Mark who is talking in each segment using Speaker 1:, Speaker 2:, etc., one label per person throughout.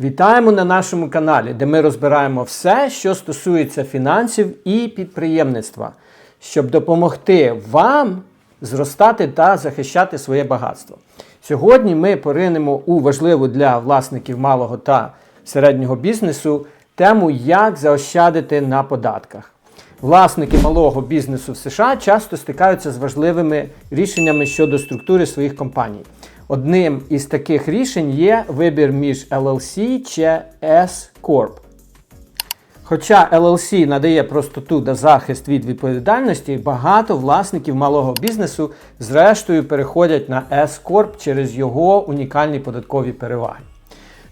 Speaker 1: Вітаємо на нашому каналі, де ми розбираємо все, що стосується фінансів і підприємництва, щоб допомогти вам зростати та захищати своє багатство. Сьогодні ми поринемо у важливу для власників малого та середнього бізнесу тему, як заощадити на податках. Власники малого бізнесу в США часто стикаються з важливими рішеннями щодо структури своїх компаній. Одним із таких рішень є вибір між LLC чи S Corp. Хоча LLC надає простоту та захист від відповідальності, багато власників малого бізнесу зрештою переходять на S Corp через його унікальні податкові переваги.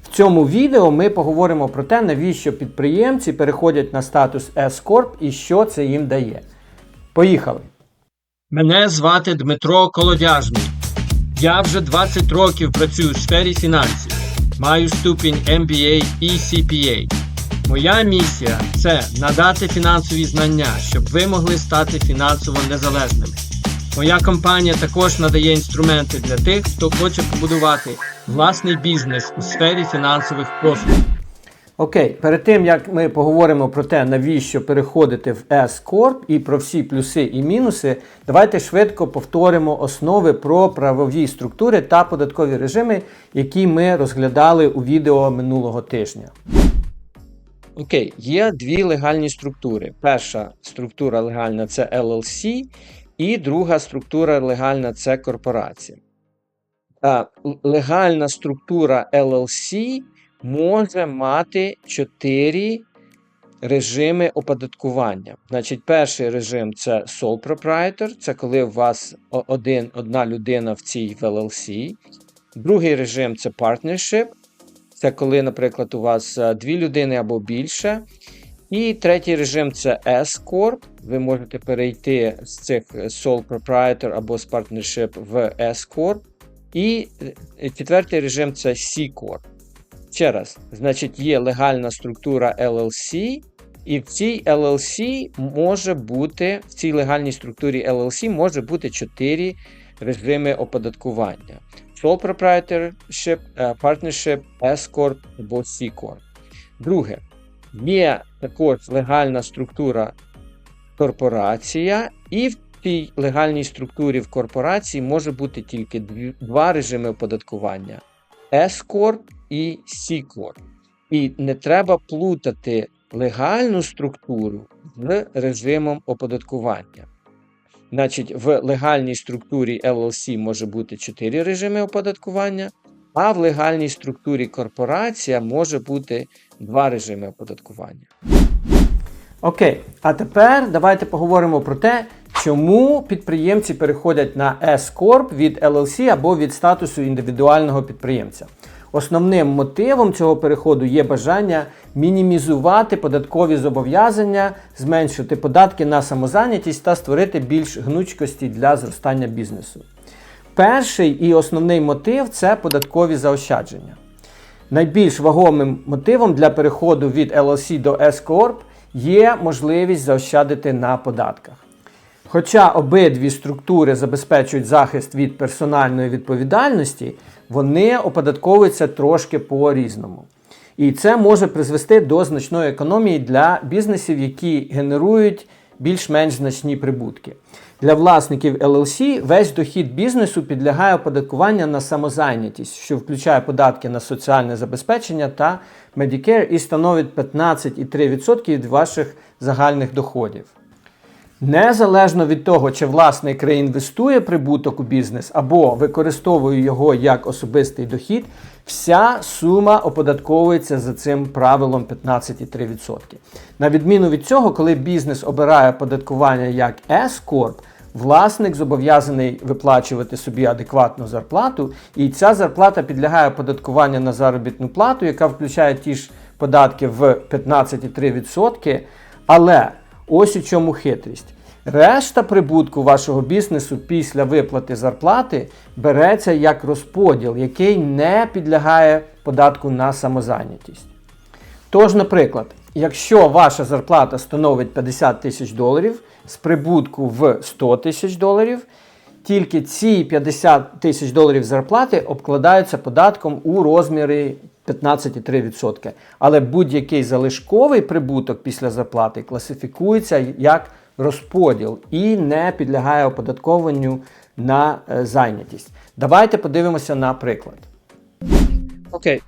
Speaker 1: В цьому відео ми поговоримо про те, навіщо підприємці переходять на статус S Corp і що це їм дає. Поїхали!
Speaker 2: Мене звати Дмитро Колодяжний. Я вже 20 років працюю в сфері фінансів. Маю ступінь MBA і CPA. Моя місія це надати фінансові знання, щоб ви могли стати фінансово незалежними. Моя компанія також надає інструменти для тих, хто хоче побудувати власний бізнес у сфері фінансових послуг.
Speaker 1: Окей, перед тим як ми поговоримо про те, навіщо переходити в S Corp і про всі плюси і мінуси, давайте швидко повторимо основи про правові структури та податкові режими, які ми розглядали у відео минулого тижня. Окей, є дві легальні структури. Перша структура легальна це LLC, і друга структура легальна це корпорація. Легальна структура LLC може мати чотири режими оподаткування. Значить, перший режим це sole proprietor, це коли у вас один, одна людина в цій LLC. Другий режим це partnership, це коли, наприклад, у вас е, дві людини або більше. І третій режим це S Corp. Ви можете перейти з цих е, sole proprietor або з partnership в S Corp. І е, четвертий режим це C Corp. Ще раз, значить, є легальна структура LLC, і в цій LLC може бути, в цій легальній структурі LLC може бути чотири режими оподаткування: Sole Proprietorship, е, Partnership, S Corp або C Corp. Друге, є також легальна структура корпорація, і в цій легальній структурі в корпорації може бути тільки два режими оподаткування: S Corp і C І не треба плутати легальну структуру з режимом оподаткування. Значить, в легальній структурі LLC може бути 4 режими оподаткування, а в легальній структурі корпорація може бути 2 режими оподаткування. Окей, а тепер давайте поговоримо про те, чому підприємці переходять на S Corp від LLC або від статусу індивідуального підприємця. Основним мотивом цього переходу є бажання мінімізувати податкові зобов'язання, зменшити податки на самозайнятість та створити більш гнучкості для зростання бізнесу. Перший і основний мотив це податкові заощадження. Найбільш вагомим мотивом для переходу від LLC до S Corp є можливість заощадити на податках. Хоча обидві структури забезпечують захист від персональної відповідальності, вони оподатковуються трошки по-різному. І це може призвести до значної економії для бізнесів, які генерують більш-менш значні прибутки. Для власників LLC весь дохід бізнесу підлягає оподаткуванню на самозайнятість, що включає податки на соціальне забезпечення та Medicare і становить 15,3% від ваших загальних доходів. Незалежно від того, чи власник реінвестує прибуток у бізнес або використовує його як особистий дохід, вся сума оподатковується за цим правилом 15,3%. На відміну від цього, коли бізнес обирає оподаткування як S Corp, власник зобов'язаний виплачувати собі адекватну зарплату, і ця зарплата підлягає оподаткуванню на заробітну плату, яка включає ті ж податки в 15,3%. Але ось у чому хитрість. Решта прибутку вашого бізнесу після виплати зарплати береться як розподіл, який не підлягає податку на самозайнятість. Тож, наприклад, якщо ваша зарплата становить 50 тисяч доларів з прибутку в 100 тисяч доларів, тільки ці 50 тисяч доларів зарплати обкладаються податком у розмірі 15,3%. Але будь-який залишковий прибуток після зарплати класифікується як розподіл і не підлягає оподаткованню на е, зайнятість. Давайте подивимося на приклад. Окей,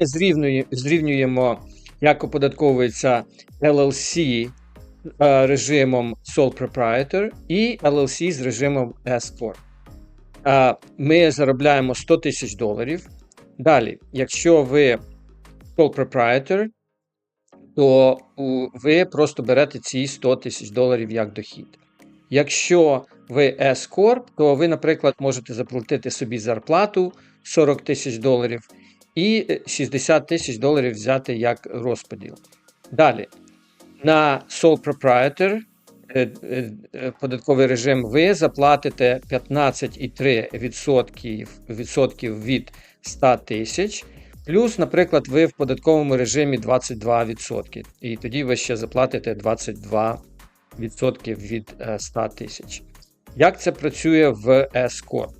Speaker 1: ми зрівнює- зрівнюємо, як оподатковується LLC е, режимом Sole Proprietor і LLC з режимом S Corp. Е, Ми заробляємо 100 тисяч доларів. Далі, якщо ви Sole Proprietor, то ви просто берете ці 100 тисяч доларів як дохід. Якщо ви S Corp, то ви, наприклад, можете заплатити собі зарплату 40 тисяч доларів і е, 60 тисяч доларів взяти як розподіл. Далі, на Sole Proprietor е, е, е, податковий режим ви заплатите 15,3% відсотків від 100 тисяч. Плюс, наприклад, ви в податковому режимі 22%. І тоді ви ще заплатите 22% від е, 100 тисяч. Як це працює в S-Corp?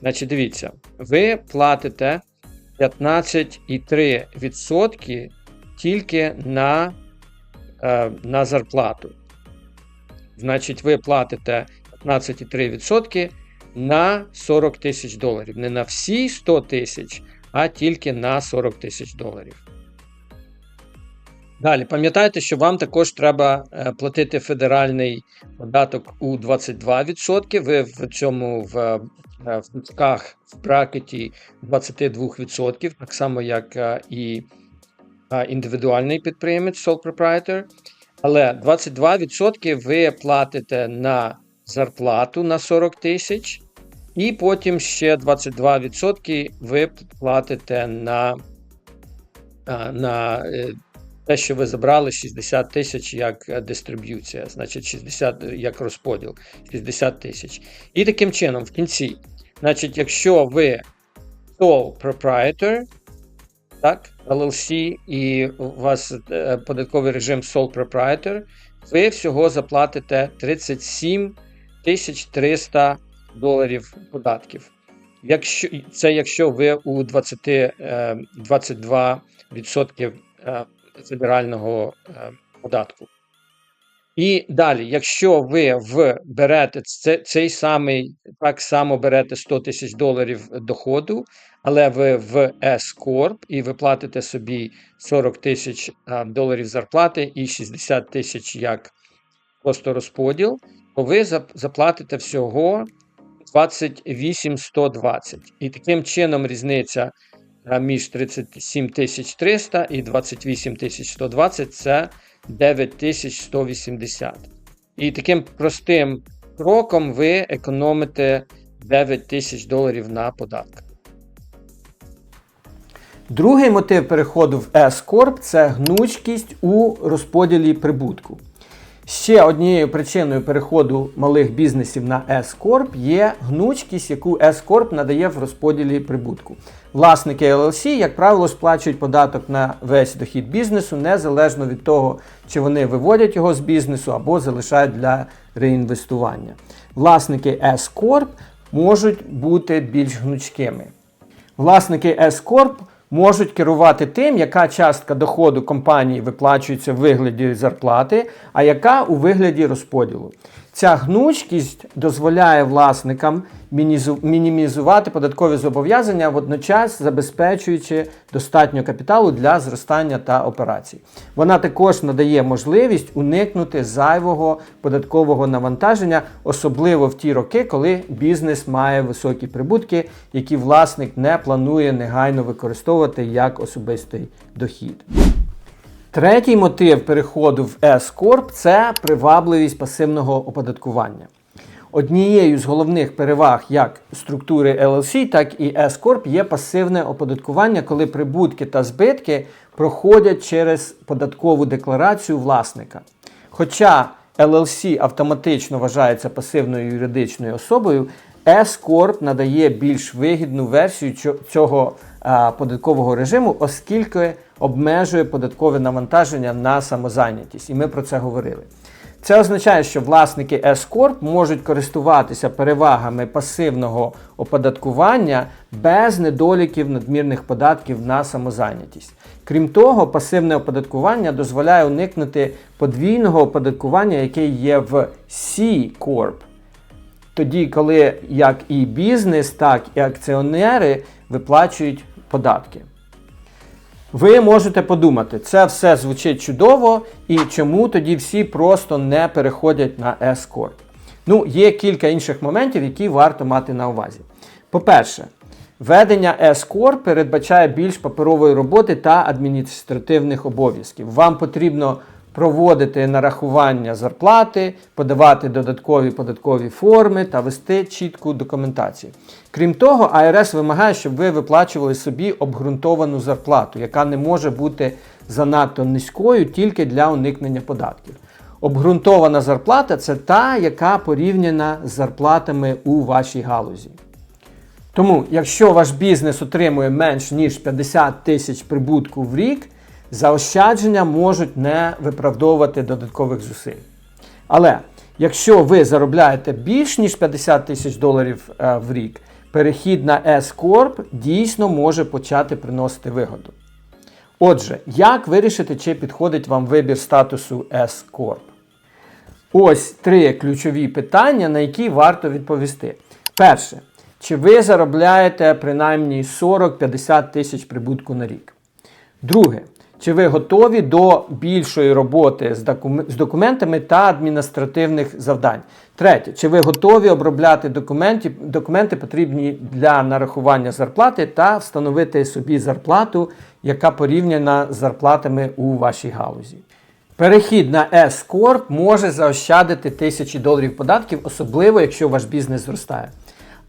Speaker 1: Значить, дивіться, ви платите 15,3% тільки на, е, на зарплату. Значить, ви платите 15,3% на 40 тисяч доларів. Не на всі 100 тисяч, а тільки на 40 тисяч доларів. Далі, пам'ятайте, що вам також треба е, платити федеральний податок у 22%. Ви в цьому в, е, в кутках в бракеті 22%, так само як е, і е, індивідуальний підприємець Sole Proprietor. Але 22% ви платите на зарплату на 40 тисяч, і потім ще 22% ви платите на, на е, те, що ви забрали 60 тисяч як е, дистриб'юція, значить 60 як розподіл, 60 тисяч. І таким чином, в кінці, значить, якщо ви sole proprietor, так, LLC, і у вас е, податковий режим Sole Proprietor, ви всього заплатите 37 тисяч 300 доларів податків. Якщо, це якщо ви у 20, е, 22% е, федерального е, податку. І далі, якщо ви в берете це, цей самий, так само берете 100 тисяч доларів доходу, але ви в S-Corp і ви платите собі 40 тисяч доларів зарплати і 60 тисяч як просто розподіл, то ви заплатите всього 28 120. І таким чином різниця між 37 300 і 28 120 це 9180. І таким простим кроком ви економите 9 тисяч доларів на податках. Другий мотив переходу в S-Corp – це гнучкість у розподілі прибутку. Ще однією причиною переходу малих бізнесів на S-Corp є гнучкість, яку S-Corp надає в розподілі прибутку. Власники LLC, як правило, сплачують податок на весь дохід бізнесу, незалежно від того, чи вони виводять його з бізнесу або залишають для реінвестування. Власники S-Corp можуть бути більш гнучкими. Власники S-Corp можуть керувати тим, яка частка доходу компанії виплачується в вигляді зарплати, а яка у вигляді розподілу. Ця гнучкість дозволяє власникам мінімізувати податкові зобов'язання, водночас забезпечуючи достатньо капіталу для зростання та операцій. Вона також надає можливість уникнути зайвого податкового навантаження, особливо в ті роки, коли бізнес має високі прибутки, які власник не планує негайно використовувати як особистий дохід. Третій мотив переходу в S-Corp – це привабливість пасивного оподаткування. Однією з головних переваг як структури LLC, так і S-Corp є пасивне оподаткування, коли прибутки та збитки проходять через податкову декларацію власника. Хоча LLC автоматично вважається пасивною юридичною особою, S-Corp надає більш вигідну версію цього податкового режиму, оскільки обмежує податкове навантаження на самозайнятість. І ми про це говорили. Це означає, що власники S-Corp можуть користуватися перевагами пасивного оподаткування без недоліків надмірних податків на самозайнятість. Крім того, пасивне оподаткування дозволяє уникнути подвійного оподаткування, яке є в C-Corp. Тоді, коли як і бізнес, так і акціонери виплачують податки. Ви можете подумати, це все звучить чудово, і чому тоді всі просто не переходять на S-Corp? Ну, є кілька інших моментів, які варто мати на увазі. По-перше, ведення S-Corp передбачає більш паперової роботи та адміністративних обов'язків. Вам потрібно проводити нарахування зарплати, подавати додаткові податкові форми та вести чітку документацію. Крім того, АРС вимагає, щоб ви виплачували собі обґрунтовану зарплату, яка не може бути занадто низькою тільки для уникнення податків. Обґрунтована зарплата це та, яка порівняна з зарплатами у вашій галузі. Тому, якщо ваш бізнес отримує менш ніж 50 тисяч прибутку в рік, заощадження можуть не виправдовувати додаткових зусиль. Але якщо ви заробляєте більш ніж 50 тисяч доларів е, в рік, перехід на S-Corp дійсно може почати приносити вигоду. Отже, як вирішити, чи підходить вам вибір статусу S-Corp? Ось три ключові питання, на які варто відповісти. Перше, чи ви заробляєте принаймні 40-50 тисяч прибутку на рік? Друге, чи ви готові до більшої роботи з, документами та адміністративних завдань? Третє, чи ви готові обробляти документи, документи потрібні для нарахування зарплати та встановити собі зарплату, яка порівняна з зарплатами у вашій галузі? Перехід на S-Corp може заощадити тисячі доларів податків, особливо якщо ваш бізнес зростає.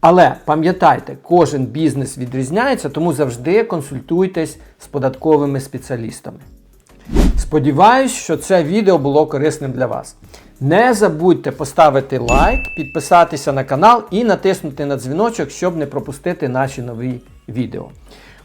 Speaker 1: Але пам'ятайте, кожен бізнес відрізняється, тому завжди консультуйтесь з податковими спеціалістами. Сподіваюсь, що це відео було корисним для вас. Не забудьте поставити лайк, підписатися на канал і натиснути на дзвіночок, щоб не пропустити наші нові відео.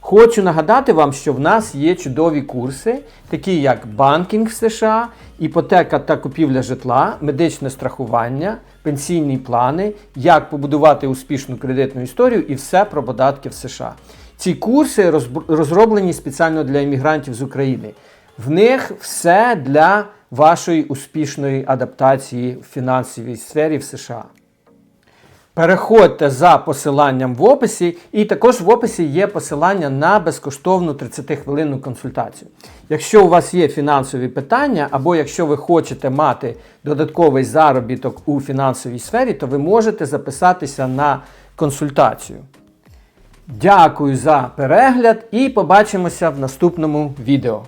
Speaker 1: Хочу нагадати вам, що в нас є чудові курси, такі як банкінг в США, іпотека та купівля житла, медичне страхування, пенсійні плани, як побудувати успішну кредитну історію і все про податки в США. Ці курси розроблені спеціально для іммігрантів з України. В них все для вашої успішної адаптації в фінансовій сфері в США. Переходьте за посиланням в описі, і також в описі є посилання на безкоштовну 30-хвилинну консультацію. Якщо у вас є фінансові питання, або якщо ви хочете мати додатковий заробіток у фінансовій сфері, то ви можете записатися на консультацію. Дякую за перегляд і побачимося в наступному відео.